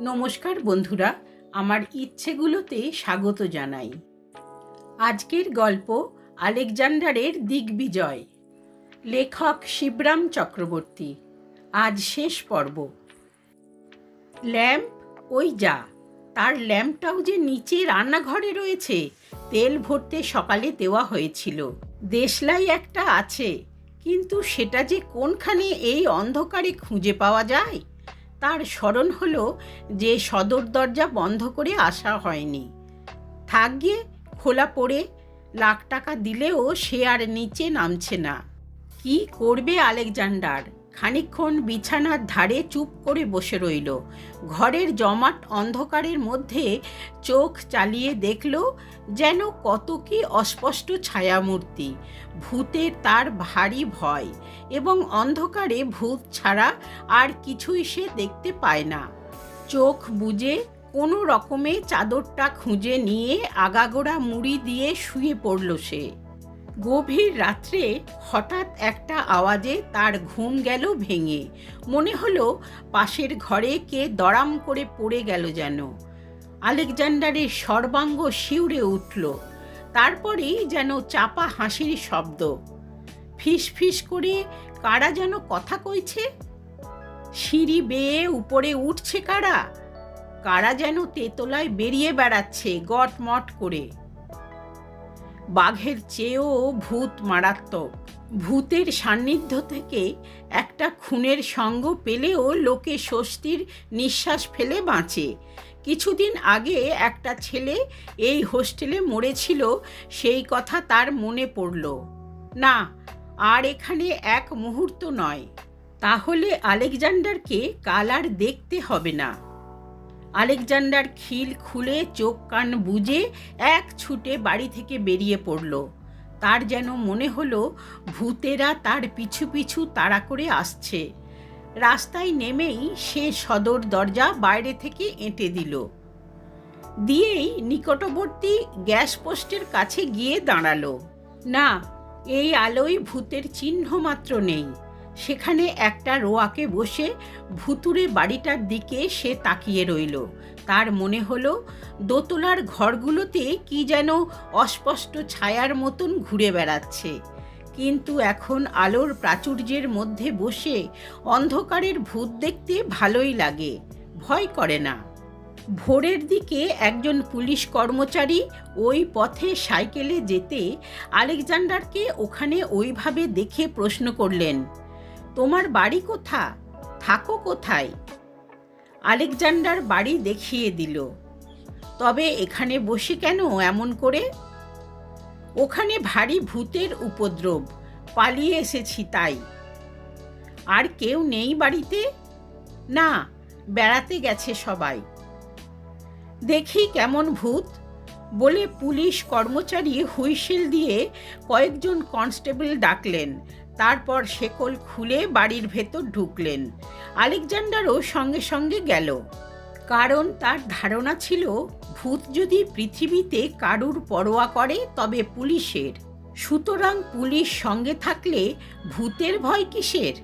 নমস্কার বন্ধুরা, আমার ইচ্ছেগুলোতে স্বাগত জানাই। আজকের গল্প আলেকজান্ডারের দিগ্বিজয়, লেখক শিবরাম চক্রবর্তী। আজ শেষ পর্ব। ল্যাম্প, ওই যা, তার ল্যাম্পটাও যে নিচে রান্নাঘরে রয়েছে, তেল ভরতে সকালে দেওয়া হয়েছিল। দেশলাই একটা আছে, কিন্তু সেটা যে কোনখানে এই অন্ধকারে খুঁজে পাওয়া যায়? তার স্মরণ হলো যে সদর দরজা বন্ধ করে আসা হয়নি। থাক গিয়ে, খোলা পড়ে, লাখ টাকা দিলেও সে আর নিচে নামছে না। কি করবে আলেকজান্ডার? খানিকক্ষণ বিছানার ধারে চুপ করে বসে রইল। ঘরের জমাট অন্ধকারের মধ্যে চোখ চালিয়ে দেখল যেন কত কি অস্পষ্ট ছায়ামূর্তি। ভূতের তার ভারী ভয় এবং অন্ধকারে ভূত ছাড়া আর কিছুই সে দেখতে পায় না। চোখ বুজে কোনো রকমে চাদরটা খুঁজে নিয়ে আগাগোড়া মুড়ি দিয়ে শুয়ে পড়ল সে। গভীর রাত্রে হঠাৎ একটা আওয়াজে তার ঘুম গেল ভেঙে। মনে হলো পাশের ঘরে কে দড়াম করে পড়ে গেল যেন। আলেকজান্ডারের সর্বাঙ্গ শিউরে উঠল। তারপরেই যেন চাপা হাসির শব্দ। ফিস ফিস করে কারা যেন কথা কইছে? সিঁড়ি বেয়ে উপরে উঠছে কারা? কারা যেন তেতলায় বেরিয়ে বেড়াচ্ছে গটমট করে। বাঘের চেয়েও ভূত মারাত্মক। ভূতের সান্নিধ্য থেকে একটা খুনের সঙ্গ পেলেও লোকে স্বস্তির নিঃশ্বাস ফেলে বাঁচে। কিছুদিন আগে একটা ছেলে এই হোস্টেলে মরেছিল, সেই কথা তার মনে পড়ল। না, আর এখানে এক মুহূর্ত নয়। তাহলে আলেকজান্ডারকে কাল আর দেখতে হবে না। আলেকজান্ডার খিল খুলে চোখ কান বুজে এক ছুটে বাড়ি থেকে বেরিয়ে পড়ল। তার যেন মনে হলো ভূতেরা তার পিছু পিছু তাড়া করে আসছে। রাস্তায় নেমেই সে সদর দরজা বাইরে থেকে এঁটে দিল। দিয়েই নিকটবর্তী গ্যাস পোস্টের কাছে গিয়ে দাঁড়াল। না, এই আলোয় ভূতের চিহ্ন মাত্র নেই। সেখানে একটা রোয়াকে বসে ভুতুরে বাড়িটার দিকে সে তাকিয়ে রইল। তার মনে হলো, দোতলার ঘরগুলোতে কি যেন অস্পষ্ট ছায়ার মতন ঘুরে বেড়াচ্ছে। কিন্তু এখন আলোর প্রাচুর্যের মধ্যে বসে অন্ধকারের ভূত দেখতে ভালোই লাগে, ভয় করে না। ভোরের দিকে একজন পুলিশ কর্মচারী ওই পথে সাইকেলে যেতে আলেকজান্ডারকে ওখানে ওইভাবে দেখে প্রশ্ন করলেন তোমার বাড়ি কোথা? থাকো কোথায়? আলেকজান্ডার বাড়ি দেখিয়ে দিল। তবে এখানে বসে কেন এমন করে? ওখানে ভারী ভূতের উপদ্রব, পালিয়ে এসেছি তাই। আর কেউ নেই বাড়িতে? না, বেড়াতে গেছে সবাই। দেখি কেমন ভূত, বলে পুলিশ কর্মচারী হুইসেল দিয়ে কয়েকজন কনস্টেবল ডাকলেন। তারপর শেকল খুলে বাড়ির ভেতর ঢুকলেন। আলেকজান্ডারও সঙ্গে সঙ্গে গেল। কারণ তার ধারণা ছিল, ভূত যদি পৃথিবীতে কারুর পরোয়া করে, তবে পুলিশের। সুতরাং পুলিশ সঙ্গে থাকলে ভূতের ভয় কিসের?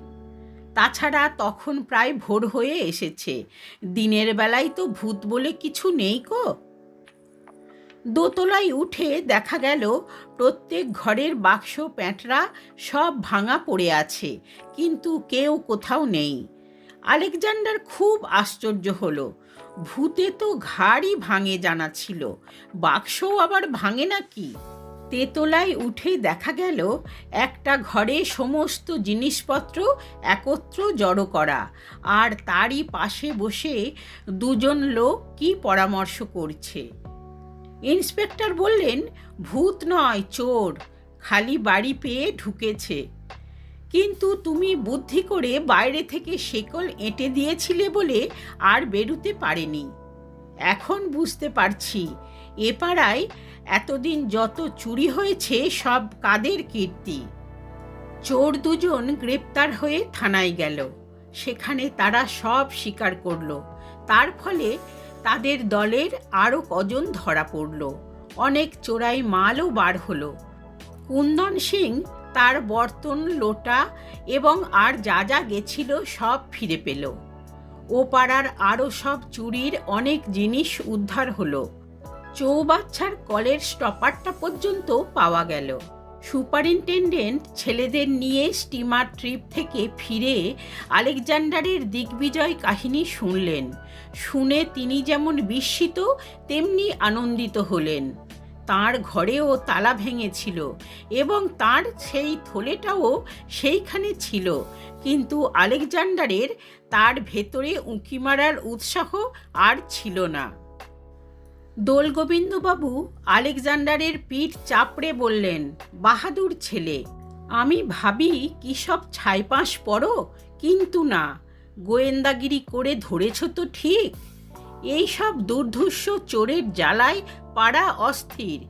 তাছাড়া তখন প্রায় ভোর হয়ে এসেছে। দিনের বেলায় তো ভূত বলে কিছু নেই কো দোতলায় উঠে দেখা গেল, প্রত্যেক ঘরের বাক্স, প্যাঁটরা সব ভাঙা পড়ে আছে, কিন্তু কেউ কোথাও নেই। আলেকজান্ডার খুব আশ্চর্য হলো। ভূতে তো ঘাড়ই ভাঙে জানা ছিল, বাক্সও আবার ভাঙে নাকি তেতলায় উঠে দেখা গেল, একটা ঘরে সমস্ত জিনিসপত্র একত্র জড়ো করা, আর তারই পাশে বসে দুজন লোক কি পরামর্শ করছে। ইন্সপেক্টর বললেন, ভূত নয়, চোর। খালি বাড়ি পেয়ে ঢুকেছে। কিন্তু তুমি বুদ্ধি করে বাইরে থেকে শেকল এঁটে দিয়েছিলে বলে আর বেরুতে পারেনি। এখন বুঝতে পারছি, এ পাড়ায় এতদিন যত চুরি হয়েছে সব কাদের কীর্তি? চোর দুজন গ্রেপ্তার হয়ে থানায় গেল। সেখানে তারা সব স্বীকার করল। তার ফলে তাদের দলের আরও কজন ধরা পড়ল। অনেক চোরাই মালও বার হলো। কুন্দন সিং তার বর্তন লোটা এবং আর যা যা গেছিল সব ফিরে পেল। ও পাড়ার আরও সব চুরির অনেক জিনিস উদ্ধার হলো। চৌবাচ্চার কলের স্টপারটা পর্যন্ত পাওয়া গেল। সুপারিনটেন্ডেন্ট ছেলেদের নিয়ে স্টিমার ট্রিপ থেকে ফিরে আলেকজান্ডারের দিগ্বিজয় কাহিনী শুনলেন। শুনে তিনি যেমন বিস্মিত, তেমনি আনন্দিত হলেন। তার ঘরেও তালা ভেঙেছিল এবং তার সেই থলেটাও সেইখানে ছিল। কিন্তু আলেকজান্ডারের তার ভেতরে উঁকি মারার উৎসাহ আর ছিল না। দোলগোবিন্দবাবু আলেকজান্ডারের পিঠ চাপড়ে বললেন, বাহাদুর ছেলে, আমি ভাবি কি সব ছাইপাঁশ পড়ো, কিন্তু না, গোয়েন্দাগিরি করে ধরেছ তো ঠিক। এই সব দুর্ধর্ষ চোরের জ্বালায় পাড়া অস্থির।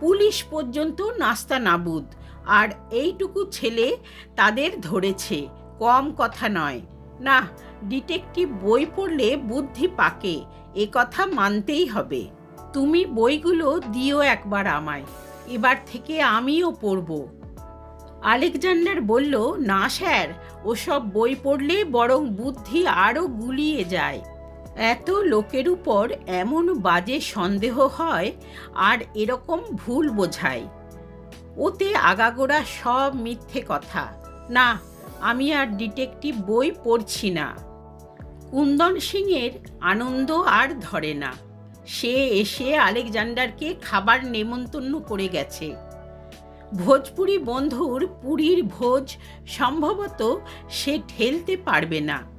পুলিশ পর্যন্ত নাস্তা নাবুদ, আর এইটুকু ছেলে তাদের ধরেছে, কম কথা নয়। না, ডিটেকটিভ বই পড়লে বুদ্ধি পাকে। এ কথা মানতেই হবে। তুমি বইগুলো দিও একবার আমায়। এবার থেকে আমিও পড়ব। আলেকজান্ডার বলল, না, স্যার, ওসব বই পড়লে বরং বুদ্ধি আরও গুলিয়ে যায়। এত লোকের উপর এমন বাজে সন্দেহ হয় আর এরকম ভুল বোঝায়। ওতে আগাগোড়া সব মিথ্যে কথা। না আমি আর ডিটেকটিভ বই পড়ছি না। কুন্দন সিংয়ের আনন্দ আর ধরে না। সে এসে আলেকজান্ডারকে খাবার নেমন্তন্ন করে গেছে। ভোজপুরি বন্ধুর পুরীর ভোজ সম্ভবত সে ঠেলতে পারবে না।